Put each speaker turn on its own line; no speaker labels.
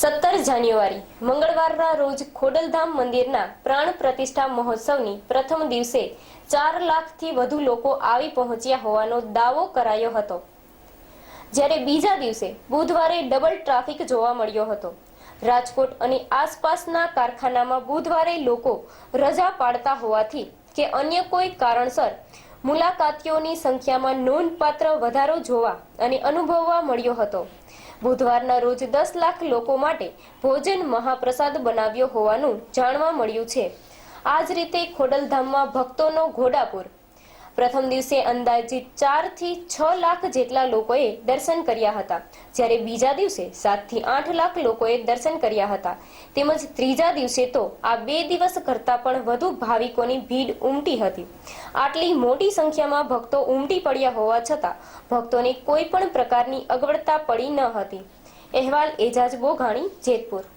સત્તર જાન્યુઆરી, મંગળવારના રોજ ખોડલધામ મંદિરના પ્રાણ પ્રતિષ્ઠા મહોત્સવની પ્રથમ દિવસે ચાર લાખથી વધુ લોકો આવી પહોંચ્યા હોવાનો દાવો કરાયો હતો. જ્યારે બીજા દિવસે બુધવારે ડબલ ટ્રાફિક જોવા મળ્યો હતો. રાજકોટ અને આસપાસના કારખાનામાં બુધવારે લોકો રજા પાડતા હોવાથી કે અન્ય કોઈ કારણસર મુલાકાતીઓની સંખ્યામાં નોંધપાત્ર વધારો જોવા અને અનુભવવા મળ્યો હતો. બુધવારના રોજ દસ લાખ લોકો માટે ભોજન મહાપ્રસાદ બનાવ્યો હોવાનું જાણવા મળ્યું છે. આ જ રીતે ખોડલધામમાં ભક્તોનો ઘોડાપુર. પ્રથમ દિવસે અંદાજિત ચારથી છ લાખ જેટલા લોકોએ દર્શન કર્યા હતા. જ્યારે બીજા દિવસે સાતથી આઠ લાખ લોકોએ દર્શન કર્યા હતા. તેમજ ત્રીજા દિવસે તો આ બે દિવસ કરતાં પણ વધુ ભાવિકોની ભીડ ઉમટી હતી. આટલી મોટી સંખ્યામાં ભક્તો ઉમટી પડ્યા હોવા છતાં ભક્તોને કોઈ પણ પ્રકારની અગવડતા પડી ન હતી. અહેવાલ એજાજ બોઘાણી, જેતપુર.